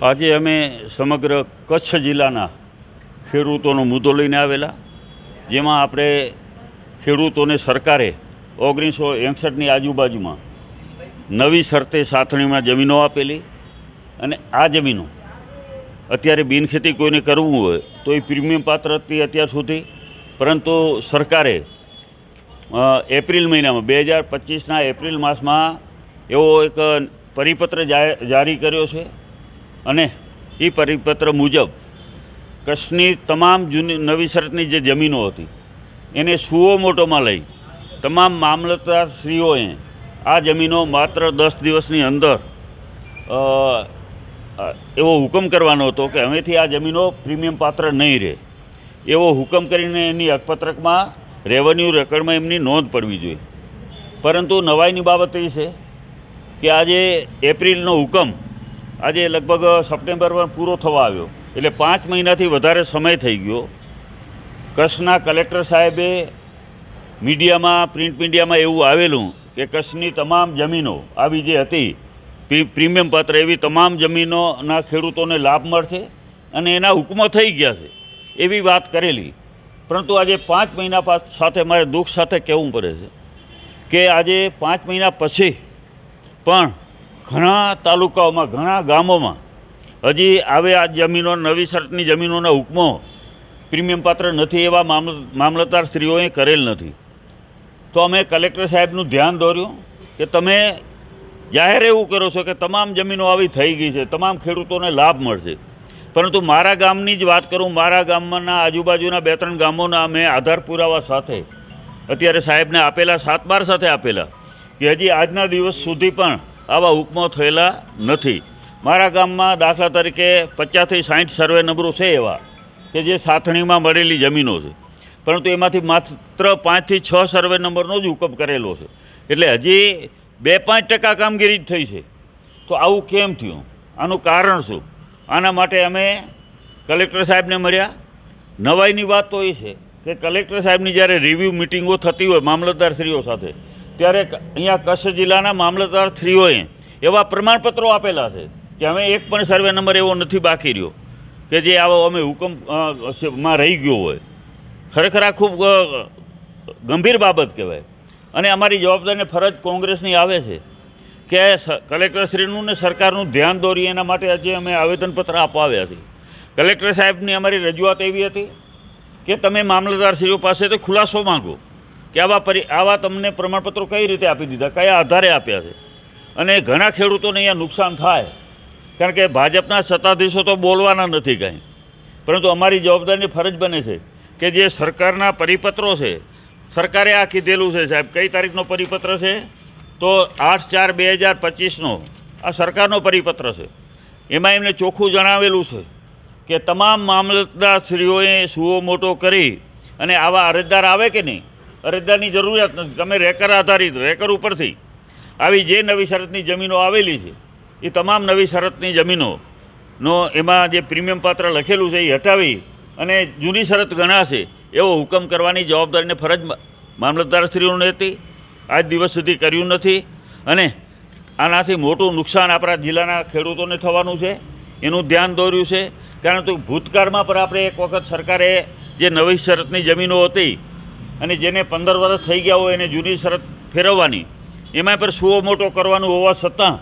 આજે અમે સમગ્ર કચ્છ જિલ્લાના ખેડૂતોનો મુદ્દો લઈને આવેલા, જેમાં આપણે ખેડૂતોને સરકારે ઓગણીસો એકસઠની આજુબાજુમાં નવી શરતે સાથણીમાં જમીનો આપેલી અને આ જમીનો અત્યારે બિનખેતી કોઈને કરવું હોય તો એ પ્રીમિયમ પાત્ર હતી અત્યાર સુધી, પરંતુ સરકારે એપ્રિલ મહિનામાં, બે હજાર પચીસના એપ્રિલ માસમાં એવો એક પરિપત્ર જારી કર્યો છે અને એ પરિપત્ર મુજબ કચ્છની તમામ જૂની નવી શરતની જે જમીનો હતી, એને સુઓ મોટોમાં લઈ તમામ મામલતદારશ્રીઓએ આ જમીનો માત્ર દસ દિવસની અંદર એવો હુકમ કરવાનો હતો કે હવેથી આ જમીનો પ્રીમિયમ પાત્ર નહીં રહે. એવો હુકમ કરીને એની અકપત્રકમાં રેવન્યુ રેકર્ડમાં એમની નોંધ પડવી જોઈએ. પરંતુ નવાઈની બાબત એ છે કે આજે એપ્રિલનો હુકમ આજે લગભગ સપ્ટેમ્બરમાં પૂરો થવા આવ્યો. એટલે પાંચ મહિનાથી વધારે સમય થઈ ગયો. કચ્છના કલેક્ટર સાહેબે મીડિયામાં, પ્રિન્ટ મીડિયામાં એવું આવેલું કે કચ્છની તમામ જમીનો, આવી જે હતી પ્રીમિયમ પાત્ર એવી તમામ જમીનોના ખેડૂતોને લાભ મળશે અને એના હુકમો થઈ ગયા છે, એવી વાત કરેલી. પરંતુ આજે પાંચ મહિના સાથે મારે દુઃખ સાથે કહેવું પડે છે કે આજે પાંચ મહિના પછી પણ ઘણા તાલુકાઓમાં, ઘણા ગામોમાં હજી આવે આ જમીનો, નવી શરતની જમીનોના હુકમો પ્રીમિયમ પાત્ર નથી એવા મામલ, મામલતદાર શ્રીઓએ કરેલ નથી. તો અમે કલેક્ટર સાહેબનું ધ્યાન દોર્યું કે તમે જાહેર એવું કરો છો કે તમામ જમીનો આવી થઈ ગઈ છે, તમામ ખેડૂતોને લાભ મળશે. પરંતુ મારા ગામની જ વાત કરું, મારા ગામમાંના આજુબાજુના બે ત્રણ ગામોના અમે આધાર પુરાવા સાથે અત્યારે સાહેબને આપેલા, સાત બાર સાથે આપેલા કે હજી આજના દિવસ સુધી પણ આવા હુકમો થયેલા નથી. મારા ગામમાં દાખલા તરીકે પચાસથી સાઠ સર્વે નંબરો છે એવા, કે જે સાથણીમાં મળેલી જમીનો છે. પરંતુ એમાંથી માત્ર પાંચથી છ સર્વે નંબરનો જ હુકમ કરેલો છે. એટલે હજી બે પાંચ ટકા કામગીરી જ થઈ છે. તો આવું કેમ થયું? આનું કારણ શું? આના માટે અમે કલેક્ટર સાહેબને મળ્યા. નવાઈની વાત તો એ છે કે કલેક્ટર સાહેબની જ્યારે રિવ્યૂ મિટિંગો થતી હોય, મામલતદારશ્રીઓ સાથે ત્યારે અહીંયા કચ્છ જિલ્લાના મામલતદારશ્રીઓએ એવા પ્રમાણપત્રો આપેલા છે કે અમે એક પણ સર્વે નંબર એવો નથી બાકી રહ્યો કે જે આવો અમે હુકમમાં રહી ગયો હોય. ખરેખર આ ખૂબ ગંભીર બાબત કહેવાય. અને અમારી જવાબદારીને ફરજ કોંગ્રેસની આવે છે કે કલેક્ટરશ્રીનું ને સરકારનું ધ્યાન દોરીએ એના માટે આજે અમે આવેદનપત્ર અપાવ્યા છે. કલેક્ટર સાહેબની અમારી રજૂઆત એવી હતી કે તમે મામલતદારશ્રીઓ પાસેથી ખુલાસો માંગો. કે આવા પરી, આવા તમને પ્રમાણપત્રો કઈ રીતે આપી દીધા? કયા આધારે આપ્યા છે? અને ઘણા ખેડૂતોને અહીંયા નુકસાન થાય. કારણ કે ભાજપના સત્તાધીશો તો બોલવાના નથી કાંઈ. પરંતુ અમારી જવાબદારીની ફરજ બને છે કે જે સરકારના પરિપત્રો છે, સરકારે આ કીધેલું છે સાહેબ. કઈ તારીખનો પરિપત્ર છે? તો આઠ ચાર બે હજાર પચીસનો. આ સરકારનો પરિપત્ર છે. એમાં એમને ચોખ્ખું જણાવેલું છે કે તમામ મામલતદારશ્રીઓએ સુઓ મોટો કરી અને આવા અરજદાર આવે કે નહીં? અરજદારની જરૂરિયાત નથી. તમે રેકર આધારિત, રેકર ઉપરથી આવી જે નવી શરતની જમીનો આવેલી છે, એ તમામ નવી શરતની જમીનોનો એમાં જે પ્રીમિયમ પાત્ર લખેલું છે એ હટાવી અને જૂની શરત ગણાશે એવો હુકમ કરવાની જવાબદારીને ફરજ મામલતદારશ્રીઓને હતી. આજ દિવસ સુધી કર્યું નથી અને આનાથી મોટું નુકસાન આપણા જિલ્લાના ખેડૂતોને થવાનું છે. એનું ધ્યાન દોર્યું છે. કારણ કે ભૂતકાળમાં પણ આપણે એક વખત સરકારે જે નવી શરતની જમીનો હતી અને જેને પંદર વર્ષ થઈ ગયા હોય એને જૂની શરત ફેરવવાની. એમાં પણ સુઓ મોટો કરવાનું હોવા છતાં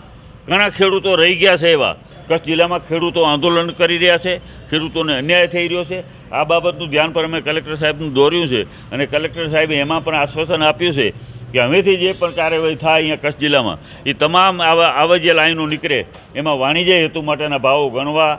ઘણા ખેડૂતો રહી ગયા છે એવા. કચ્છ જિલ્લામાં ખેડૂતો આંદોલન કરી રહ્યા છે, ખેડૂતોને અન્યાય થઈ રહ્યો છે. આ બાબતનું ધ્યાન પર અમે કલેક્ટર સાહેબનું દોર્યું છે અને કલેક્ટર સાહેબે એમાં પણ આશ્વાસન આપ્યું છે કે હવેથી જે પણ કાર્યવાહી થાય અહીંયા કચ્છ જિલ્લામાં, એ તમામ આવા આવા જે લાઈનો નીકળે, એમાં વાણિજ્ય હેતુ માટેના ભાવો ગણવા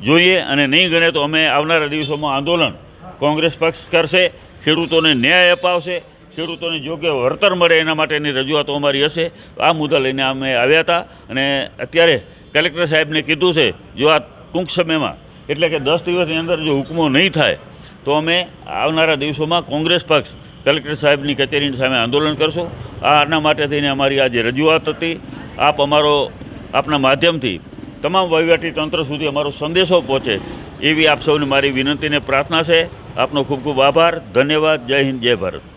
જોઈએ અને નહીં ગણે તો અમે આવનારા દિવસોમાં આંદોલન કોંગ્રેસ પક્ષ કરશે ખેડૂતોને ન્યાય અપાવશે, ખેડૂતોને યોગ્ય વળતર મળે એના માટેની રજૂઆતો અમારી હશે. આ મુદ્દા લઈને અમે આવ્યા હતા અને અત્યારે કલેક્ટર સાહેબને કીધું છે, જો આ ટૂંક સમયમાં, એટલે કે દસ દિવસની અંદર જો હુકમો નહીં થાય, તો અમે આવનારા દિવસોમાં કોંગ્રેસ પક્ષ કલેક્ટર સાહેબની કચેરીની સામે આંદોલન કરશું. આના માટે થઈને અમારી આજે રજૂઆત હતી. આપ અમારો, આપના માધ્યમથી તમામ વહીવટી તંત્ર સુધી અમારો સંદેશો પહોંચે એવી આપ સૌને મારી વિનંતીને પ્રાર્થના છે. આપનો ખૂબ ખૂબ આભાર. ધન્યવાદ. જય હિન્દ જય ભારત.